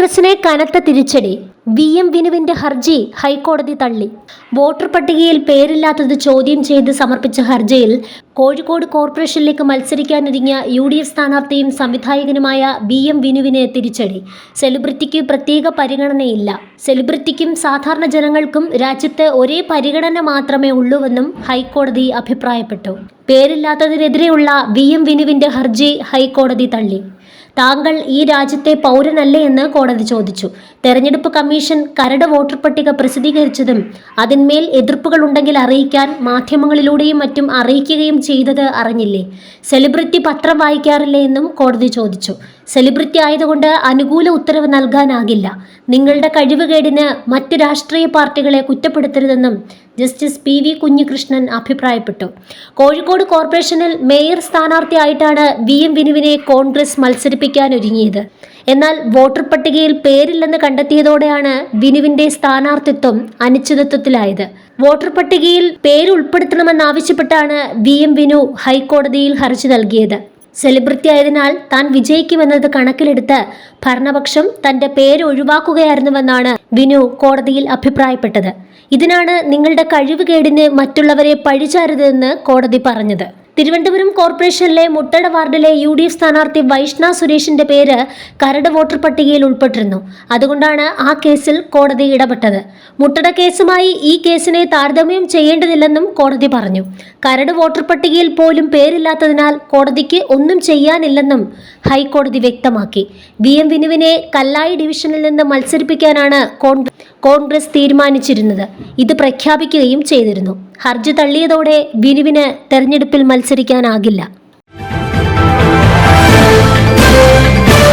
കോൺഗ്രസിനെ കനത്ത തിരിച്ചടി. വി. എം. വിനുവിന്റെ ഹർജി ഹൈക്കോടതി തള്ളി. വോട്ടർ പട്ടികയിൽ പേരില്ലാത്തത് ചോദ്യം ചെയ്ത് സമർപ്പിച്ച ഹർജിയിൽ കോഴിക്കോട് കോർപ്പറേഷനിലേക്ക് മത്സരിക്കാനൊരുങ്ങിയ യു ഡി എഫ് സ്ഥാനാർത്ഥിയും സംവിധായകനുമായ ബി എം. വിനുവിന് തിരിച്ചടി. സെലിബ്രിറ്റിക്ക് പ്രത്യേക പരിഗണനയില്ല. സെലിബ്രിറ്റിക്കും സാധാരണ ജനങ്ങൾക്കും രാജ്യത്ത് ഒരേ പരിഗണന മാത്രമേ ഉള്ളൂവെന്നും ഹൈക്കോടതി അഭിപ്രായപ്പെട്ടു. പേരില്ലാത്തതിനെതിരെയുള്ള വി. എം. വിനുവിന്റെ ഹർജി ഹൈക്കോടതി തള്ളി. താങ്കൾ ഈ രാജ്യത്തെ പൗരനല്ലേ എന്ന് കോടതി ചോദിച്ചു. തെരഞ്ഞെടുപ്പ് കമ്മീഷൻ കരട് വോട്ടർ പട്ടിക പ്രസിദ്ധീകരിച്ചതും അതിന്മേൽ എതിർപ്പുകൾ ഉണ്ടെങ്കിൽ അറിയിക്കാൻ മാധ്യമങ്ങളിലൂടെയും മറ്റും അറിയിക്കുകയും ചെയ്തത് അറിഞ്ഞില്ലേ? സെലിബ്രിറ്റി പത്രം വായിക്കാറില്ലേ എന്നും കോടതി ചോദിച്ചു. സെലിബ്രിറ്റി ആയതുകൊണ്ട് അനുകൂല ഉത്തരവ് നൽകാനാകില്ല. നിങ്ങളുടെ കഴിവുകേടിന് മറ്റ് രാഷ്ട്രീയ പാർട്ടികളെ കുറ്റപ്പെടുത്തരുതെന്നും ജസ്റ്റിസ് പി വി കുഞ്ഞികൃഷ്ണൻ അഭിപ്രായപ്പെട്ടു. കോഴിക്കോട് കോർപ്പറേഷനിൽ മേയർ സ്ഥാനാർത്ഥിയായിട്ടാണ് വി എം വിനുവിനെ കോൺഗ്രസ് മത്സരിപ്പിക്കാനൊരുങ്ങിയത്. എന്നാൽ വോട്ടർ പട്ടികയിൽ പേരില്ലെന്ന് കണ്ടെത്തിയതോടെയാണ് വിനുവിന്റെ സ്ഥാനാർത്ഥിത്വം അനിശ്ചിതത്വത്തിലായത്. വോട്ടർ പട്ടികയിൽ പേര് ഉൾപ്പെടുത്തണമെന്നാവശ്യപ്പെട്ടാണ് വി എം വിനു ഹൈക്കോടതിയിൽ ഹർജി നൽകിയത്. സെലിബ്രിറ്റി ആയതിനാൽ താൻ വിജയിക്കുമെന്നത് കണക്കിലെടുത്ത് ഭരണപക്ഷം തന്റെ പേര് ഒഴിവാക്കുകയായിരുന്നുവെന്നാണ് വിനു കോടതിയിൽ അഭിപ്രായപ്പെട്ടത്. ഇതിനാണ് നിങ്ങളുടെ കഴിവുകേടിന് മറ്റുള്ളവരെ പഴിചാരുതെന്ന് കോടതി പറഞ്ഞത്. തിരുവനന്തപുരം കോർപ്പറേഷനിലെ മുട്ടട വാർഡിലെ യു ഡി എഫ് സ്ഥാനാർത്ഥി വൈഷ്ണ സുരേഷിന്റെ പേര് കരട് വോട്ടർ പട്ടികയിൽ ഉൾപ്പെട്ടിരുന്നു. അതുകൊണ്ടാണ് ആ കേസിൽ കോടതി ഇടപെട്ടത്. മുട്ടട കേസുമായി ഈ കേസിനെ താരതമ്യം ചെയ്യേണ്ടതില്ലെന്നും കോടതി പറഞ്ഞു. കരട് വോട്ടർ പട്ടികയിൽ പോലും പേരില്ലാത്തതിനാൽ കോടതിക്ക് ഒന്നും ചെയ്യാനില്ലെന്നും ഹൈക്കോടതി വ്യക്തമാക്കി. വി എം വിനുവിനെ കല്ലായി ഡിവിഷനിൽ നിന്ന് മത്സരിപ്പിക്കാനാണ് കോൺഗ്രസ് തീരുമാനിച്ചിരുന്നത്. ഇത് പ്രഖ്യാപിക്കുകയും ചെയ്തിരുന്നു. ഹർജി തള്ളിയതോടെ വിനുവിന് തെരഞ്ഞെടുപ്പിൽ മത്സരിക്കാനാകില്ല